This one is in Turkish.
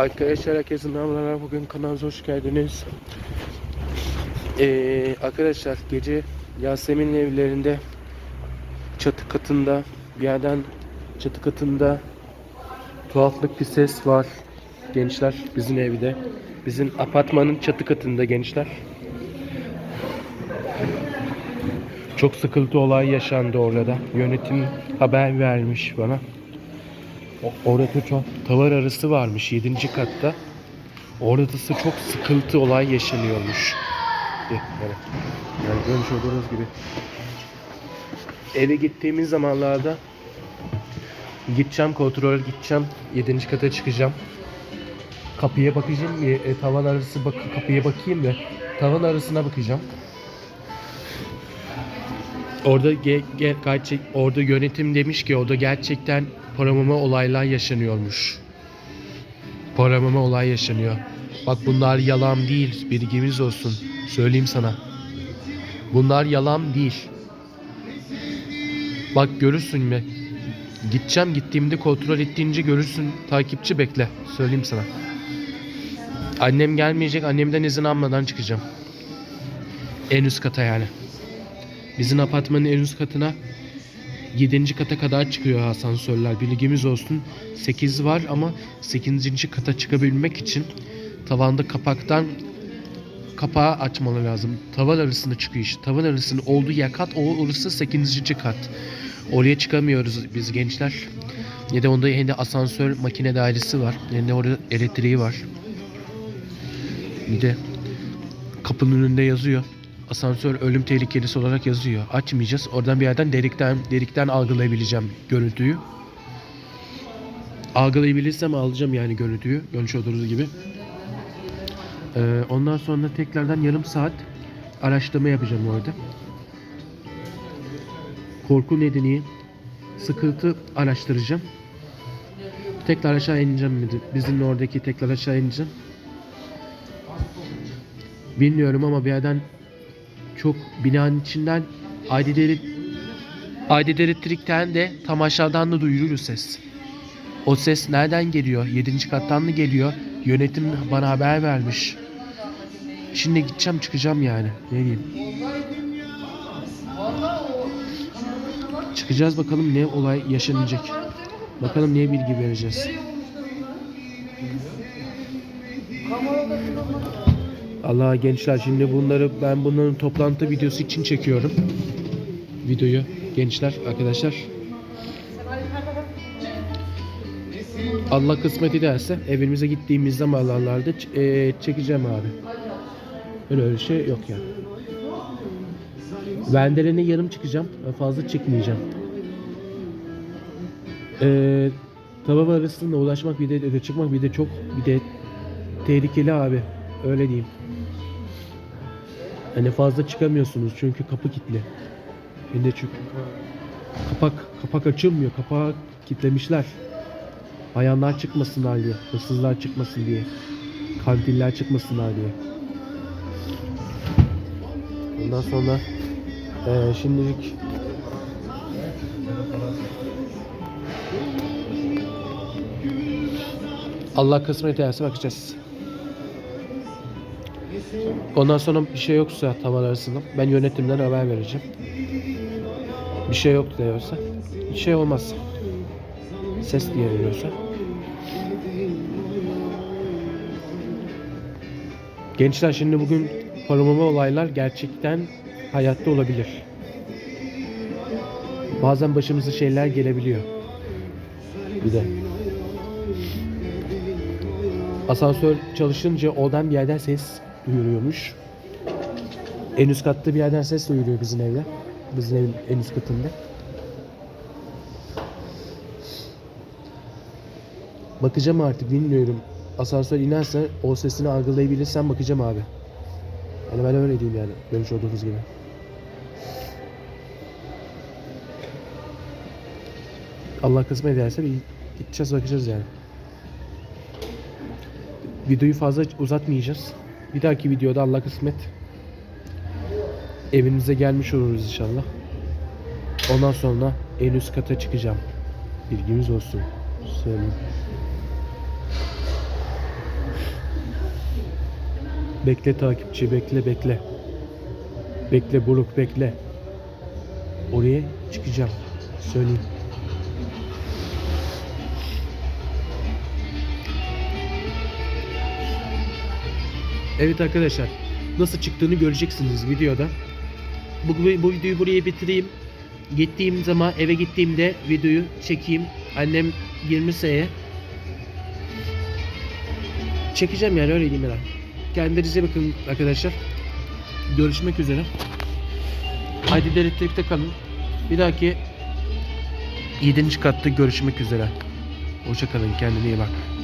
Arkadaşlar herkese merhabalar. Bugün kanalımıza hoş geldiniz. Ee, arkadaşlar gece Yasemin'in evlerinde çatı katında bir yerden çatı katında tuhaflık bir ses var. Gençler bizim evde. Bizim apartmanın çatı katında gençler. Çok sıkıntı olay yaşandı orada. Yönetim haber vermiş bana. Orada çok tavar arası varmış 7. katta. Oradası çok sıkıntı olay yaşanıyormuş. Yani, görmüş olduğunuz gibi. Eve gittiğimiz zamanlarda gideceğim kontrol gideceğim 7. kata çıkacağım. Kapıya bakacağım bir e, tavan arası bak kapıya bakayım ve tavan arasına bakacağım. Orada ge, ge, gerçek orada yönetim demiş ki orada gerçekten paramama olaylar yaşanıyormuş. Paramama olay yaşanıyor. Bak bunlar yalan değil. Bilgimiz olsun. Söyleyeyim sana. Bunlar yalan değil. Bak görürsün mü? Gideceğim gittiğimde kontrol ettiğince görürsün. Takipçi bekle. Söyleyeyim sana. Annem gelmeyecek. Annemden izin almadan çıkacağım. En üst kata yani. Bizim apartmanın en üst katına 7. kata kadar çıkıyor asansörler. Bilgimiz olsun. 8 var ama 8. kata çıkabilmek için tavanda kapaktan kapağı açmalı lazım. Tavan arasında işte. Tavan arasının olduğu yer kat o orası 8. kat. Oraya çıkamıyoruz biz gençler. Ya da onda de asansör makine dairesi var. Hem de orada elektriği var. Bir de kapının önünde yazıyor. Asansör ölüm tehlikelisi olarak yazıyor. Açmayacağız. Oradan bir yerden delikten delikten algılayabileceğim görüntüyü. Algılayabilirsem alacağım yani görüntüyü. Görmüş olduğunuz gibi. Ee, ondan sonra tekrardan yarım saat araştırma yapacağım orada. Korku nedeni, sıkıntı araştıracağım. Tekrar aşağı ineceğim. Bizim oradaki tekrar aşağı ineceğim. Bilmiyorum ama bir yerden çok binanın içinden Elit- Aydın Elektrik'ten de tam aşağıdan da duyulur ses. O ses nereden geliyor? 7. kattan mı geliyor? Yönetim bana haber vermiş. Şimdi gideceğim çıkacağım yani. Ne diyeyim? Çıkacağız bakalım ne olay yaşanacak. Bakalım neye bilgi vereceğiz. Allah gençler şimdi bunları ben bunların toplantı videosu için çekiyorum. Videoyu gençler arkadaşlar. Allah kısmet ederse evimize gittiğimiz zamanlarda e, çekeceğim abi. Öyle öyle şey yok yani. Venderene yarım çıkacağım. Fazla çıkmayacağım. Ee, tava arasında ulaşmak bir de, de çıkmak bir de çok bir de tehlikeli abi. Öyle diyeyim. Hani fazla çıkamıyorsunuz çünkü kapı kilitli. Bir de çünkü kapak kapak açılmıyor. Kapağı kilitlemişler. Bayanlar çıkmasınlar diye, hırsızlar çıkmasın diye, kantiller çıkmasınlar diye. Ondan sonra eee şimdilik Allah kısmet ederse bakacağız. Ondan sonra bir şey yoksa tavan arasında ben yönetimden haber vereceğim. Bir şey yok diyorsa bir şey olmaz. Ses diye veriyorsa. Gençler şimdi bugün paramama olaylar gerçekten hayatta olabilir. Bazen başımıza şeyler gelebiliyor. Bir de. Asansör çalışınca oradan bir yerden ses duyuluyormuş. En üst katta bir yerden ses duyuluyor bizim evde. Bizim evin en üst katında. Bakacağım artık bilmiyorum. Asansör inerse o sesini algılayabilirsem bakacağım abi. Yani ben öyle diyeyim yani. Görmüş olduğunuz gibi. Allah kısmet ederse gideceğiz bakacağız yani. Videoyu fazla uzatmayacağız. Bir dahaki videoda Allah kısmet evimize gelmiş oluruz inşallah. Ondan sonra en üst kata çıkacağım. Bilgimiz olsun. Söyleyeyim. Bekle takipçi bekle bekle. Bekle Buruk bekle. Oraya çıkacağım. Söyleyeyim. Evet arkadaşlar. Nasıl çıktığını göreceksiniz videoda. Bu, bu videoyu buraya bitireyim. Gittiğim zaman eve gittiğimde videoyu çekeyim. Annem girmişse eğer çekeceğim yani öyle diyeyim yani. Kendinize bakın arkadaşlar. Görüşmek üzere. Haydi elektrikte kalın. Bir dahaki 7. katta görüşmek üzere. Hoşça kalın. Kendine iyi bak.